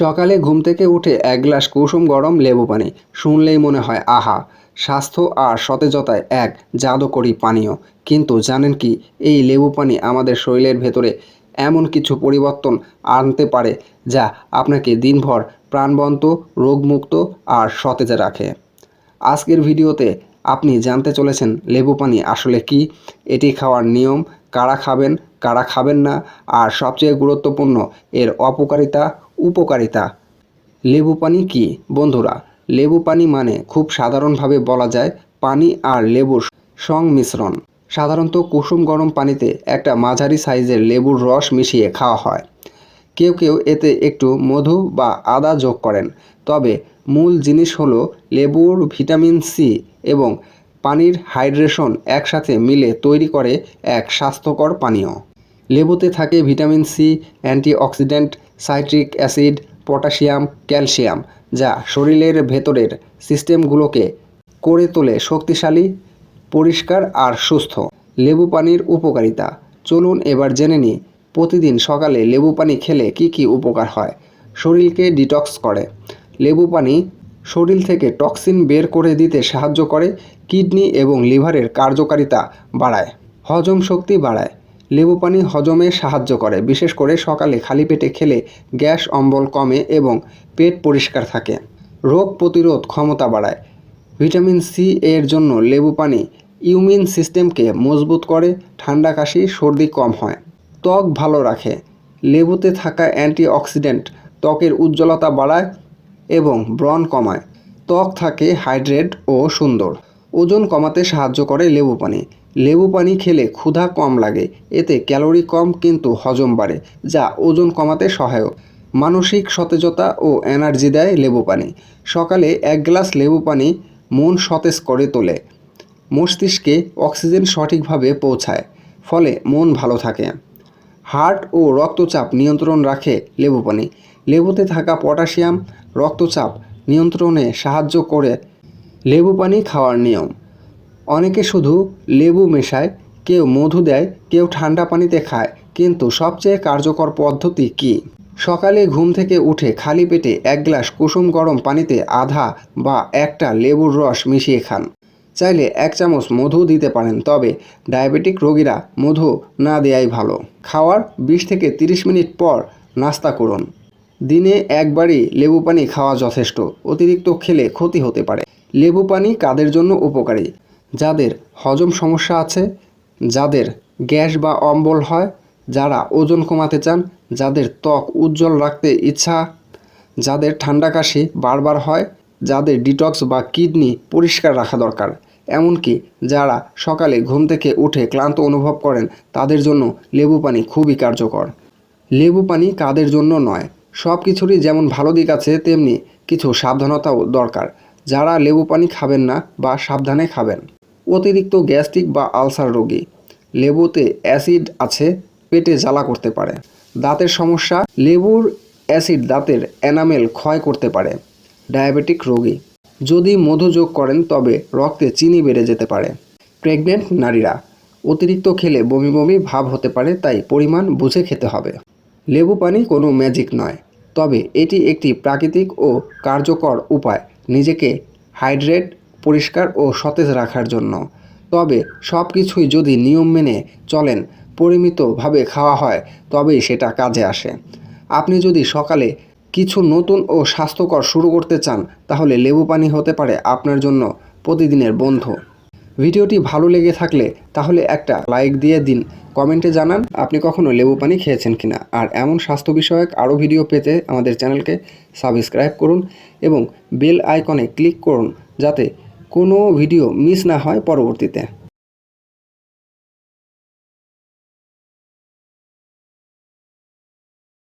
সকালে ঘুম থেকে উঠে এক গ্লাস কুসুম গরম লেবু পানি। শুনলেই মনে হয়, আহা, স্বাস্থ্য আর সতেজতায় এক জাদুকরী পানীয়। কিন্তু জানেন কি, এই লেবু পানি আমাদের শরীরের ভেতরে এমন কিছু পরিবর্তন আনতে পারে যা আপনাকে দিনভর প্রাণবন্ত, রোগমুক্ত আর সতেজ রাখে। আজকের ভিডিওতে আপনি জানতে চলেছেন লেবু পানি আসলে কি, এটি খাওয়ার নিয়ম, কারা খাবেন কারা খাবেন না, আর সবচেয়ে গুরুত্বপূর্ণ এর অপকারিতা উপকারিতা। লেবু পানি কি? বন্ধুরা, লেবু পানি মানে খুব সাধারণভাবে বলা যায় পানি আর লেবুর সংমিশ্রণ। সাধারণত কুসুম গরম পানিতে একটা মাঝারি সাইজের লেবুর রস মিশিয়ে খাওয়া হয়। কেউ কেউ এতে একটু মধু বা আদা যোগ করেন। তবে মূল জিনিস হলো লেবুর ভিটামিন সি এবং পানির হাইড্রেশন একসাথে মিলে তৈরি করে এক স্বাস্থ্যকর পানীয়। লেবুতে থাকে vitamin C, antioxidant citric acid, potassium, calcium, যা শরীরের ভেতরের সিস্টেমগুলোকে করে তোলে শক্তিশালী, পরিষ্কার আর সুস্থ। লেবু পানির উপকারিতা। চলুন এবার জেনে নিই, প্রতিদিন সকালে লেবু পানি খেলে কি কি উপকার হয়। শরীরকে ডিটক্স করে। লেবু পানি শরীর থেকে টক্সিন বের করে দিতে সাহায্য করে, কিডনি এবং লিভারের কার্যকারিতা বাড়ায়। হজম শক্তি বাড়ায়। লেবু পানি হজমে সাহায্য করে, বিশেষ করে সকালে খালি পেটে খেলে গ্যাস অম্বল কমে এবং পেট পরিষ্কার থাকে। রোগ প্রতিরোধ ক্ষমতা বাড়ায়। ভিটামিন সি এর জন্য লেবু পানি ইমিউন সিস্টেমকে মজবুত করে, ঠান্ডা কাশি, সর্দি কম হয়। ত্বক ভালো রাখে। লেবুতে থাকা অ্যান্টিঅক্সিডেন্ট ত্বকের উজ্জ্বলতা বাড়ায় এবং ব্রণ কমায়। ত্বক থাকে হাইড্রেট ও সুন্দর। ওজন কমাতে সাহায্য করে লেবু পানি। লেবু পানি খেলে ক্ষুধা কম লাগে, এতে ক্যালোরি কম কিন্তু হজম বাড়ে, যা ওজন কমাতে সহায়ক। মানসিক সতেজতা ও এনার্জি দেয় লেবু পানি। সকালে এক গ্লাস লেবু পানি মন সতেজ করে তোলে। মস্তিষ্কে অক্সিজেন সঠিকভাবে পৌঁছায়, ফলে মন ভালো থাকে। হার্ট ও রক্তচাপ নিয়ন্ত্রণ রাখে লেবু পানি। লেবুতে থাকা পটাশিয়াম, রক্তচাপ নিয়ন্ত্রণে সাহায্য করে লেবু পানি খাওয়ার নিয়ম। অনেকে শুধু লেবু মেশায়, কেউ মধু দেয়, কেউ ঠান্ডা পানিতে খায়, কিন্তু সবচেয়ে কার্যকর পদ্ধতি কী? সকালে ঘুম থেকে উঠে খালি পেটে এক গ্লাস কুসুম গরম পানিতে আধা বা একটা লেবুর রস মিশিয়ে খান। চাইলে এক চামচ মধু দিতে পারেন, তবে ডায়াবেটিক রোগীরা মধু না দেয়াই ভালো। খাওয়ার বিশ থেকে তিরিশ মিনিট পর নাস্তা করুন। দিনে একবারই লেবু পানি খাওয়া যথেষ্ট, অতিরিক্ত খেলে ক্ষতি হতে পারে। লেবু পানি কাদের জন্য উপকারী? যাদের হজম সমস্যা আছে, যাদের গ্যাস বা অম্বল হয়, যারা ওজন কমাতে চান, যাদের ত্বক উজ্জ্বল রাখতে ইচ্ছা, যাদের ঠান্ডা কাশি বারবার হয়, যাদের ডিটক্স বা কিডনি পরিষ্কার রাখা দরকার। এমনকি যারা সকালে ঘুম থেকে উঠে ক্লান্ত অনুভব করেন, তাদের জন্য লেবু পানি খুবই কার্যকর। লেবু পানি কাদের জন্য নয় সব কিছুরই যেমন ভালো দিক আছে, তেমনি কিছু সাবধানতাও দরকার। যারা লেবু পানি খাবেন না বা সাবধানে খাবেন। অতিরিক্ত গ্যাস্ট্রিক বা আলসার রোগী। লেবুতে অ্যাসিড আছে, পেটে জ্বালা করতে পারে। দাঁতের সমস্যা, লেবুর অ্যাসিড দাঁতের এনামেল ক্ষয় করতে পারে। ডায়াবেটিক রোগী। যদি মধু যোগ করেন, তবে রক্তে চিনি বেড়ে যেতে পারে। প্রেগনেন্ট নারীরা। অতিরিক্ত খেলে বমি বমি ভাব হতে পারে, তাই পরিমাণ বুঝে খেতে হবে। লেবু পানি কোনো ম্যাজিক নয়, তবে এটি একটি প্রাকৃতিক ও কার্যকর উপায়। নিজেকে হাইড্রেট পরিষ্কার ও সতেজ রাখার জন্য। তবে সব কিছুই যদি নিয়ম মেনে চলেন, পরিমিতভাবে খাওয়া হয়, তবেই সেটা কাজে আসে। আপনি যদি সকালে কিছু নতুন ও স্বাস্থ্যকর শুরু করতে চান, তাহলে লেবু পানি হতে পারে আপনার জন্য প্রতিদিনের বন্ধু। ভিডিওটি ভালো লেগে থাকলে তাহলে একটা লাইক দিয়ে দিন। কমেন্টে জানান, আপনি কখনো লেবু পানি খেয়েছেন কিনা? আর এমন স্বাস্থ্য বিষয়ক আরও ভিডিও পেতে আমাদের চ্যানেলকে সাবস্ক্রাইব করুন এবং বেল আইকনে ক্লিক করুন, যাতে কোনো ভিডিও মিস না হয় পরবর্তীতে।